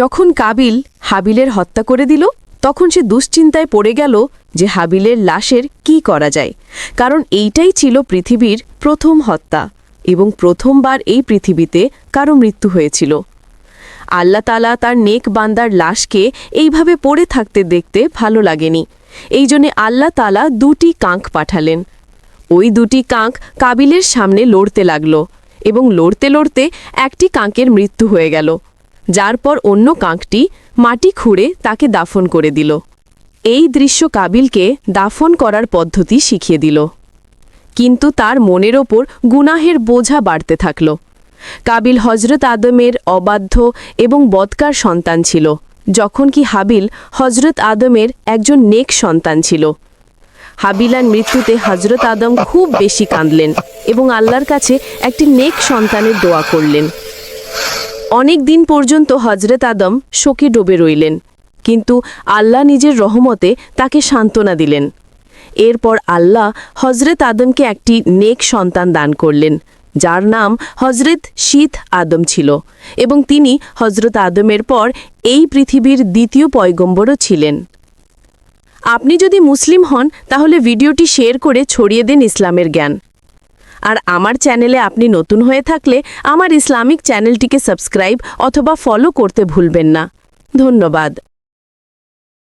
যখন কাবিল হাবিলের হত্যা করে দিল, তখন সে দুশ্চিন্তায় পড়ে গেল যে হাবিলের লাশের কি করা যায়। কারণ এইটাই ছিল পৃথিবীর প্রথম হত্যা এবং প্রথমবার এই পৃথিবীতে কারও মৃত্যু হয়েছিল। আল্লাহ তালা তার নেক বান্দার লাশকে এইভাবে পড়ে থাকতে দেখতে ভালো লাগেনি। এই জন্যে আল্লাহ তালা দুটি কাঁক পাঠালেন। ওই দুটি কাঁক কাবিলের সামনে লড়তে লাগল এবং লড়তে লড়তে একটি কাঁকের মৃত্যু হয়ে গেল। যার পর অন্য কাঁকটি মাটি খুঁড়ে তাকে দাফন করে দিল। এই দৃশ্য কাবিলকে দাফন করার পদ্ধতি শিখিয়ে দিল। কিন্তু তার মনের ওপর গুনাহের বোঝা বাড়তে থাকল। কাবিল হজরত আদমের অবাধ্য এবং বদকার সন্তান ছিল, যখন কি হাবিল হজরত আদমের একজন নেক সন্তান ছিল। হাবিলার মৃত্যুতে হজরত আদম খুব বেশি কাঁদলেন এবং আল্লাহর কাছে একটি নেক সন্তানের দোয়া করলেন। অনেক দিন পর্যন্ত হজরত আদম শোকে ডুবে রইলেন, কিন্তু আল্লাহ নিজের রহমতে তাকে সান্ত্বনা দিলেন। এরপর আল্লাহ হজরত আদমকে একটি নেক সন্তান দান করলেন, যার নাম হজরত শীত আদম ছিল, এবং তিনি হজরত আদমের পর এই পৃথিবীর দ্বিতীয় পয়গম্বরও ছিলেন। আপনি যদি মুসলিম হন, তাহলে ভিডিওটি শেয়ার করে ছড়িয়ে দেন ইসলামের জ্ঞান। আর আমার চ্যানেলে আপনি নতুন হয়ে থাকলে আমার ইসলামিক চ্যানেলটিকে সাবস্ক্রাইব অথবা ফলো করতে ভুলবেন না। ধন্যবাদ।